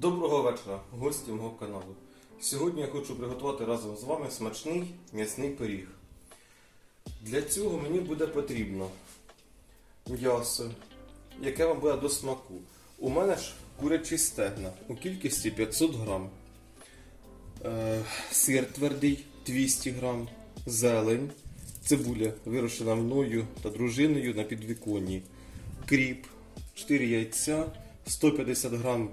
Доброго вечора, гості мого каналу. Сьогодні я хочу приготувати разом з вами смачний м'ясний пиріг. Для цього мені буде потрібно м'ясо, яке вам буде до смаку. У мене ж курячі стегна у кількості 500 грам, е, сир твердий 200 грам, зелень, цибуля вирощена мною та дружиною на підвіконні, кріп, 4 яйця, 150 грам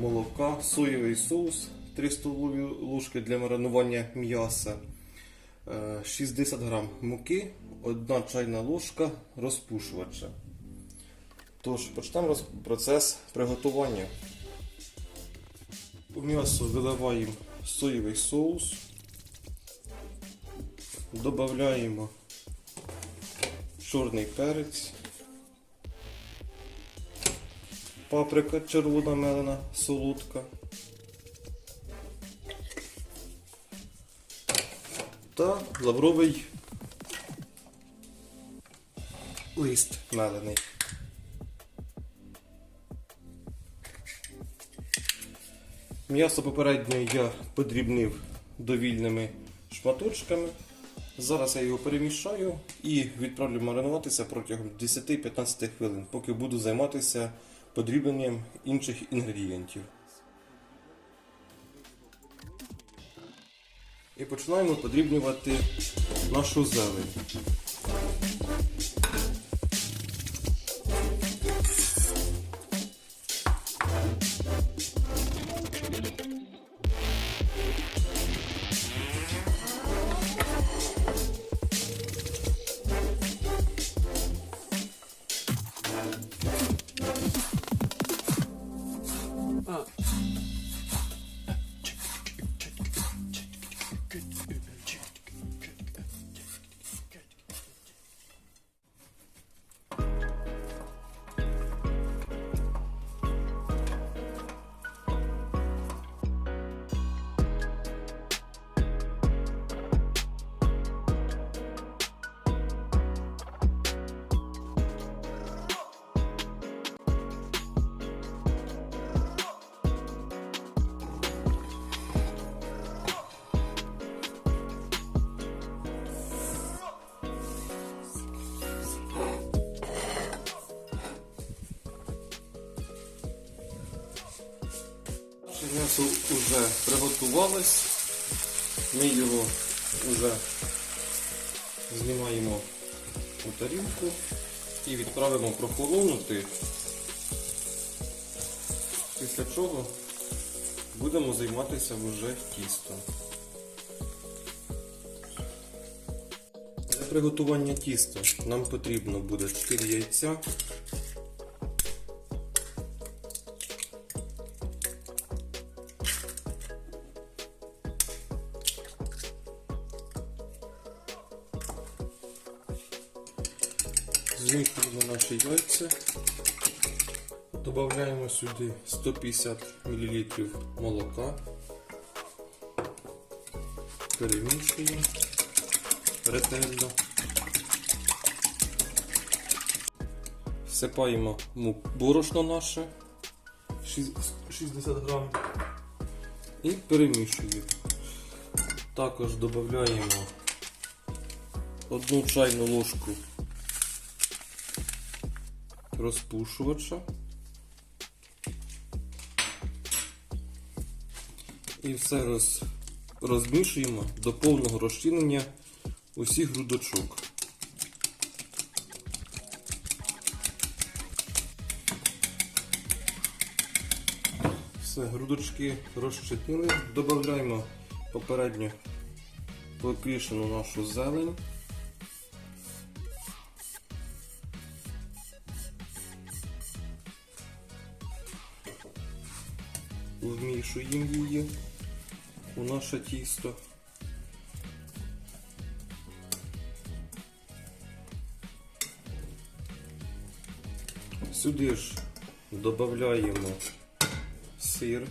молока, соєвий соус 3 столові ложки для маринування м'яса, е, 60 грам муки, 1 чайна ложка розпушувача. Тож, почнемо процес приготування. У м'ясо виливаємо соєвий соус, додаємо чорний перець, паприка червона мелена, солодка. Та лавровий лист мелений. М'ясо попередньо я подрібнив довільними шматочками. Зараз я його перемішаю і відправлю маринуватися протягом 10-15 хвилин, поки буду займатися подрібленням інших інгредієнтів. І починаємо подрібнювати нашу зелень. Наше м'ясо вже приготувалось. Ми його вже знімаємо у тарілку і відправимо прохолонути. Після чого будемо займатися вже тістом. Для приготування тіста нам потрібно буде 4 яйця. Змішуємо наші яйця. Додаємо сюди 150 мл молока. Перемішуємо ретельно. Всипаємо борошно наше 60 грам і перемішуємо. Також додаємо одну чайну ложку розпушувача. І все роз, розмішуємо до повного розчинення усіх грудочок. Все, грудочки розчинили, додаємо попередньо покрішену нашу зелень. Вмішуємо її у наше тісто. Сюди ж додаємо сир.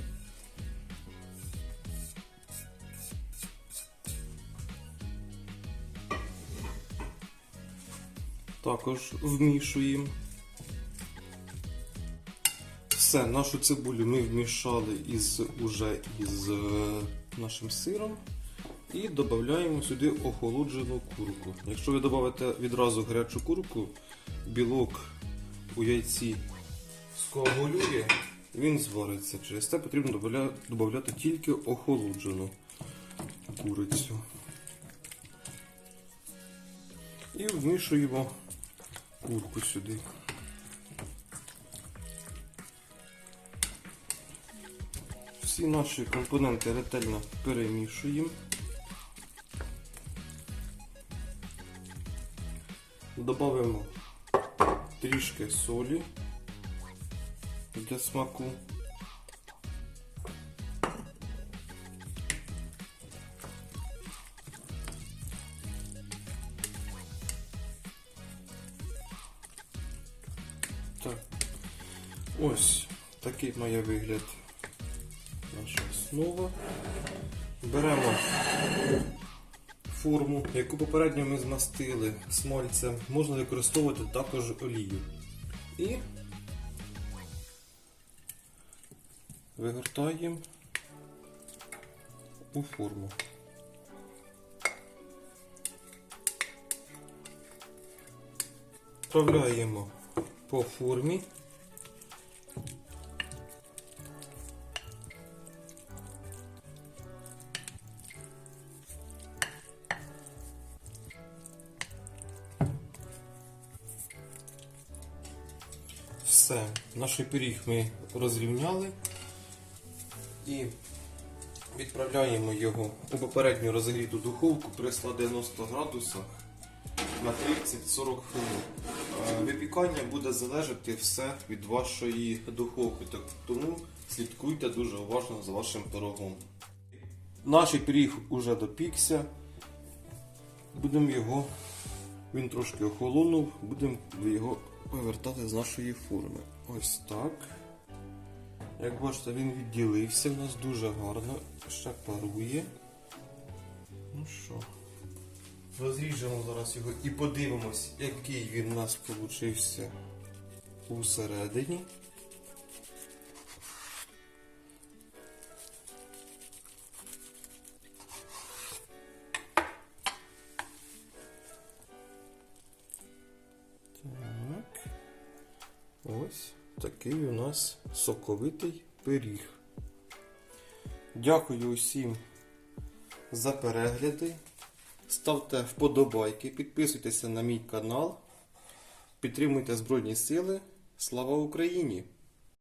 Також вмішуємо. Все, нашу цибулю ми вмішали із, уже із е, нашим сиром. І додаємо сюди охолоджену курку. Якщо ви додаите відразу гарячу курку, білок у яйці скоагулює, він звариться. Через це потрібно додати тільки охолоджену курицю. І вмішуємо курку сюди. Всі наші компоненти ретельно перемішуємо. Добавимо трішки солі для смаку. Так. Ось такий має вигляд наша основа. Беремо форму, яку попередньо ми змастили смальцем. Можна використовувати також олію. І вигортаємо у форму. Вправляємо по формі. Все, наш пиріг ми розрівняли і відправляємо його у попередню розігріту духовку при 190 градусах на 30-40 хвилин. Випікання буде залежати все від вашої духовки, тому слідкуйте дуже уважно за вашим пирогом. Наш пиріг уже допікся. Будемо його, він трошки охолонув, будемо його вивертати з нашої форми. Ось так. Як бачите, він відділився, у нас дуже гарно, ще парує. Ну що, розріжемо зараз його і подивимось, який він у нас получився усередині. Такий у нас соковитий пиріг. Дякую усім за перегляди. Ставте вподобайки, підписуйтеся на мій канал, підтримуйте Збройні Сили. Слава Україні!